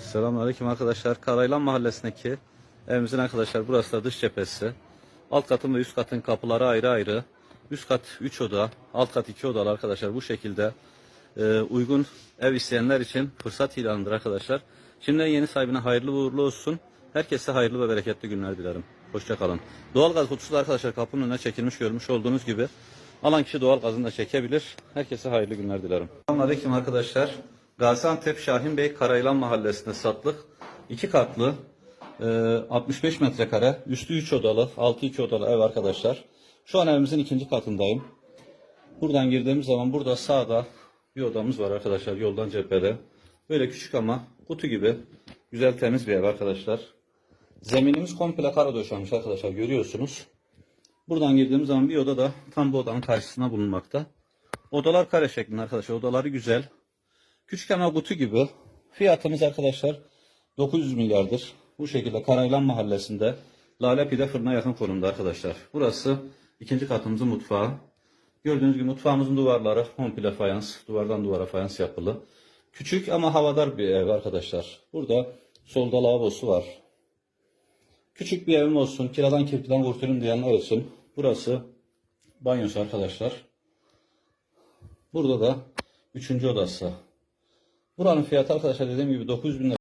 Selamünaleyküm arkadaşlar. Karaylan Mahallesi'ndeki evimizin arkadaşlar burası da dış cephesi. Alt katın ve üst katın kapıları ayrı ayrı. Üst kat 3 oda, alt kat 2 odalı arkadaşlar. Bu şekilde e, uygun ev isteyenler için fırsat ilanıdır arkadaşlar. Şimdiden yeni sahibine hayırlı uğurlu olsun. Herkese hayırlı ve bereketli günler dilerim. Hoşçakalın. Doğalgaz kutusu da arkadaşlar kapının önüne çekilmiş görmüş olduğunuz gibi. Alan kişi doğalgazını da çekebilir. Herkese hayırlı günler dilerim. Selamünaleyküm arkadaşlar. Gaziantep Şahin Bey Karayılan Mahallesi'nde satlık. iki katlı e, 65 metrekare, üstü 3 odalı, altı 2 odalı ev arkadaşlar. Şu an evimizin ikinci katındayım. Buradan girdiğimiz zaman burada sağda bir odamız var arkadaşlar yoldan cephede. Böyle küçük ama kutu gibi güzel temiz bir ev arkadaşlar. Zeminimiz komple kara döşenmiş arkadaşlar görüyorsunuz. Buradan girdiğimiz zaman bir oda da tam bu odanın karşısına bulunmakta. Odalar kare şeklinde arkadaşlar. Odaları güzel. Küçük ama kutu gibi. Fiyatımız arkadaşlar 900 milyardır. Bu şekilde Karaylan Mahallesi'nde Lale Pide fırına yakın konumda arkadaşlar. Burası ikinci katımızın mutfağı. Gördüğünüz gibi mutfağımızın duvarları komple fayans. Duvardan duvara fayans yapılı. Küçük ama havadar bir ev arkadaşlar. Burada solda lavabosu var. Küçük bir evim olsun, kiradan kirpiden kurtulayım diyenler olsun. Burası banyosu arkadaşlar. Burada da üçüncü odası. Buranın fiyatı arkadaşlar dediğim gibi 900 bin lira.